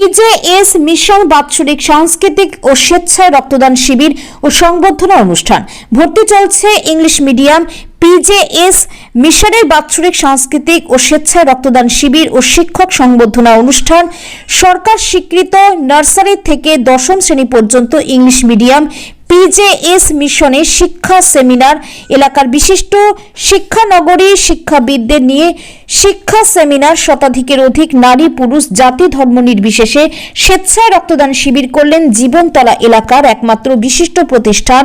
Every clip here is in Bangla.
পিজেএস মিশন বাৎসরিক সাংস্কৃতিক ও স্বেচ্ছায় রক্তদান শিবির ও সংবর্ধনা অনুষ্ঠান। ভর্তি চলছে ইংলিশ মিডিয়াম পিজেএস মিশনের বাৎসরিক সাংস্কৃতিক ও স্বেচ্ছায় রক্তদান শিবির ও শিক্ষক সংবর্ধনা অনুষ্ঠান। সরকার স্বীকৃত নার্সারি থেকে দশম শ্রেণি পর্যন্ত ইংলিশ মিডিয়াম পিজেএস মিশনে শিক্ষা সেমিনার, এলাকার বিশিষ্ট শিক্ষানগরী শিক্ষাবিদদের নিয়ে শিক্ষা সেমিনার শতাধিকের অধিক নারী, পুরুষ, জাতি, ধর্ম নির্বিশেষে স্বেচ্ছায় রক্তদান শিবির করলেন জীবনতলা এলাকার একমাত্র বিশিষ্ট প্রতিষ্ঠান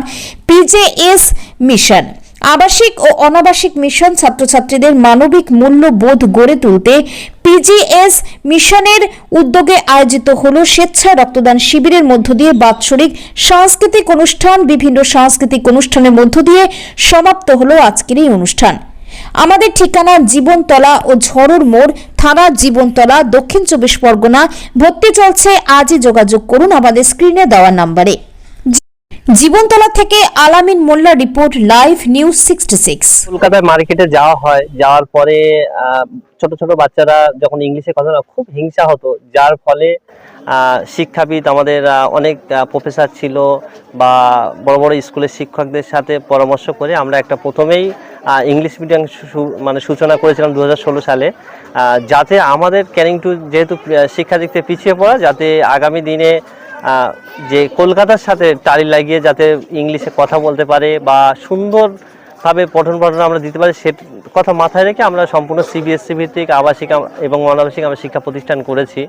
পিজেএস মিশন। আবাসিক ও অনাবাসিক মিশন ছাত্রছাত্রীদের মানবিক মূল্যবোধ গড়ে তুলতে পিজিএস মিশনের উদ্যোগে আয়োজিত হল স্বেচ্ছায় রক্তদান শিবিরের মধ্য দিয়ে বাৎসরিক সাংস্কৃতিক অনুষ্ঠান। বিভিন্ন সাংস্কৃতিক অনুষ্ঠানের মধ্য দিয়ে সমাপ্ত হলো আজকের এই অনুষ্ঠান। আমাদের ঠিকানা জীবনতলা ও ঝড়ুর মোড়, থানা জীবনতলা, দক্ষিণ চব্বিশ পরগনা। ভর্তি চলছে, আজই যোগাযোগ করুন আমাদের স্ক্রিনে দেওয়া নাম্বারে। জীবনতলা থেকে Alamin Molla report live news sixty six. কলকাতায় মার্কেটে যাওয়া হয়, যাওয়ার পরে ছোট ছোট বাচ্চারা যখন ইংলিশে কথা খুব হিংসা হতো। যার ফলে শিক্ষাবিদ আমাদের অনেক প্রফেসর ছিল বা বড় বড় স্কুলের শিক্ষকদের সাথে পরামর্শ করে আমরা একটা প্রথমেই ইংলিশ মিডিয়াম মানে সূচনা করেছিলাম দু হাজার ষোলো সালে যাতে আমাদের ক্যানিং টু যেহেতু শিক্ষা দিক থেকে পিছিয়ে পড়া, যাতে আগামী দিনে যে কলকাতার সাথে টালি লাগিয়ে যাতে ইংলিশে কথা বলতে পারে বা সুন্দরভাবে পঠন পাঠন আমরা দিতে পারি, সে কথা মাথায় রেখে আমরা সম্পূর্ণ সিবিএসসি ভিত্তিক আবাসিক এবং অনাবাসিক আমরা শিক্ষা প্রতিষ্ঠান করেছি।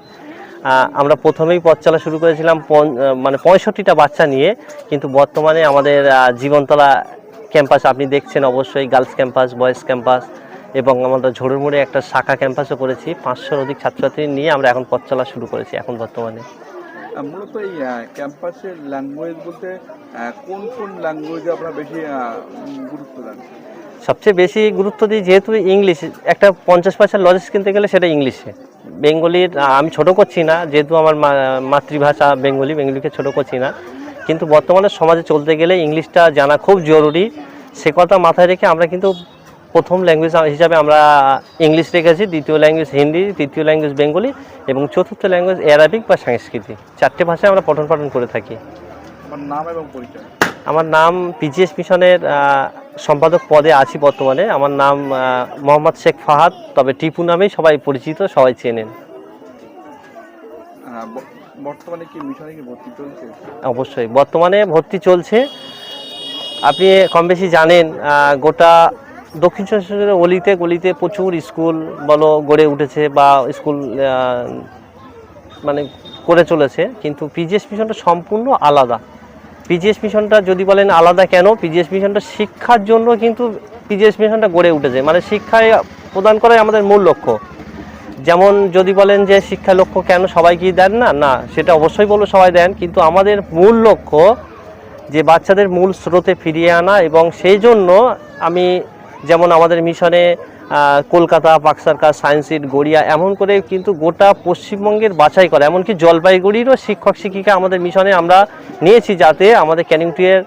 আমরা প্রথমেই পথ চলা শুরু করেছিলাম মানে পঁয়ষট্টিটা বাচ্চা নিয়ে, কিন্তু বর্তমানে আমাদের জীবনতলা ক্যাম্পাস আপনি দেখছেন অবশ্যই, গার্লস ক্যাম্পাস, বয়েজ ক্যাম্পাস এবং আমাদের ঝোড়ুর মোড়ে একটা শাখা ক্যাম্পাসও করেছি। পাঁচশোর অধিক ছাত্রছাত্রী নিয়ে আমরা এখন পথ চলা শুরু করেছি এখন বর্তমানে। মূলত এই ক্যাম্পাসের ল্যাঙ্গুয়েজ বলতে কোন কোন ল্যাঙ্গুয়েজে আপনারা বেশি গুরুত্ব দেন? সবচেয়ে বেশি গুরুত্ব দিই যেহেতু ইংলিশ, একটা পঞ্চাশ পয়সার লজেস কিনতে গেলে সেটা ইংলিশে। বেঙ্গলির আমি ছোট করছি না, যেহেতু আমার মাতৃভাষা বেঙ্গলি, বেঙ্গলিকে ছোট করছি না। কিন্তু বর্তমানে সমাজে চলতে গেলে ইংলিশটা জানা খুব জরুরি। সে কথা মাথায় রেখে আমরা কিন্তু প্রথম ল্যাঙ্গুয়েজ হিসাবে আমরা ইংলিশ রেখেছি দ্বিতীয় ল্যাঙ্গুয়েজ হিন্দি তৃতীয় ল্যাঙ্গুয়েজ বেঙ্গলি এবং চতুর্থ ল্যাঙ্গুয়েজ অ্যারাবিক বা সংস্কৃতি চারটে ভাষায় আমরা পঠন পাঠন করে থাকি। আমার নাম এবং পরিচয়। আমার নাম পিজিএস মিশনের সম্পাদক পদে আছি বর্তমানে। আমার নাম মোহাম্মদ শেখ ফাহাদ তবে টিপু নামেই সবাই পরিচিত সবাই চেনেন। বর্তমানে কি মিশনে কি ভর্তি চলছে? অবশ্যই। বর্তমানে ভর্তি চলছে। আপনি কম বেশি জানেন গোটা দক্ষিণ চব্বিশ অলিতে গলিতে প্রচুর স্কুল বলো গড়ে উঠেছে বা স্কুল মানে করে চলেছে, কিন্তু পিজিএস মিশনটা সম্পূর্ণ আলাদা। পিজিএস মিশনটা যদি বলেন আলাদা কেন? পিজিএস মিশনটা শিক্ষার জন্য কিন্তু পিজিএস মিশনটা গড়ে উঠেছে। মানে শিক্ষায় প্রদান করাই আমাদের মূল লক্ষ্য। যেমন যদি বলেন যে শিক্ষা লক্ষ্য কেন সবাই কি দেন না? না, সেটা অবশ্যই বলব সবাই দেন, কিন্তু আমাদের মূল লক্ষ্য যে বাচ্চাদের মূল স্রোতে ফিরিয়ে আনা এবং সেই জন্য আমি যেমন আমাদের মিশনে কলকাতা পাকসারকা সায়েন্স সিট, গড়িয়া, এমন করে কিন্তু গোটা পশ্চিমবঙ্গের বাছাই করে। এমনকি জলপাইগুড়িরও শিক্ষক, শিক্ষিকা আমাদের মিশনে আমরা নিয়েছি যাতে আমাদের ক্যানিং টুয়ের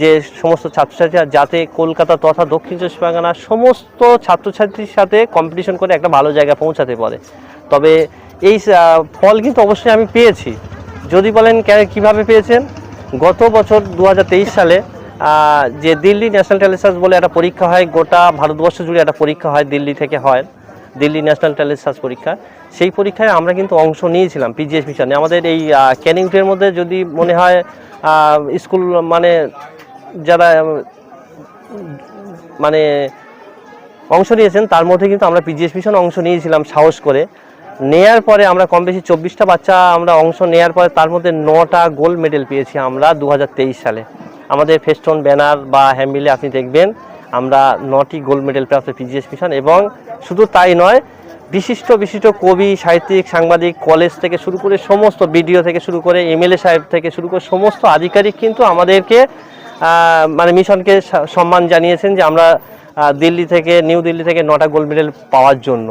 যে সমস্ত ছাত্রছাত্রীরা যাতে কলকাতা তথা দক্ষিণ চব্বিশ পরগনার সমস্ত ছাত্রছাত্রীর সাথে কম্পিটিশন করে একটা ভালো জায়গায় পৌঁছাতে পারে। তবে এই ফল কিন্তু অবশ্যই আমি পেয়েছি। যদি বলেন কীভাবে পেয়েছেন? গত বছর দু হাজার তেইশ সালে যে দিল্লি ন্যাশনাল টেলিসার্চ বলে একটা পরীক্ষা হয় গোটা ভারতবর্ষ জুড়ে একটা পরীক্ষা হয় দিল্লি থেকে হয় দিল্লি ন্যাশনাল টেলিসার্চ পরীক্ষা। সেই পরীক্ষায় আমরা কিন্তু অংশ নিয়েছিলাম পিজিএস মিশনে। আমাদের এই আহ, ক্যানিং টুয়ের মধ্যে যদি মনে হয় স্কুল মানে যারা মানে অংশ নিয়েছেন তার মধ্যে কিন্তু আমরা পিজিএস মিশন অংশ নিয়েছিলাম সাহস করে। নেয়ার পরে আমরা কম বেশি চব্বিশটা বাচ্চা আমরা অংশ নেয়ার পরে তার মধ্যে নটা গোল্ড মেডেল পেয়েছি আমরা দু হাজার তেইশ সালে। আমাদের ফেস্টন ব্যানার বা হ্যান্ডবিলে আপনি দেখবেন, আমরা নটি গোল্ড মেডেল প্রাপ্ত পিজিএস মিশন এবং শুধু তাই নয়, বিশিষ্ট বিশিষ্ট কবি, সাহিত্যিক, সাংবাদিক কলেজ থেকে শুরু করে সমস্ত বিডিও থেকে শুরু করে এমএলএ সাহেব থেকে শুরু করে সমস্ত আধিকারিক কিন্তু আমাদেরকে মানে মিশনকে সম্মান জানিয়েছেন যে আমরা দিল্লি থেকে, নিউ দিল্লি থেকে নটা গোল্ড মেডেল পাওয়ার জন্য।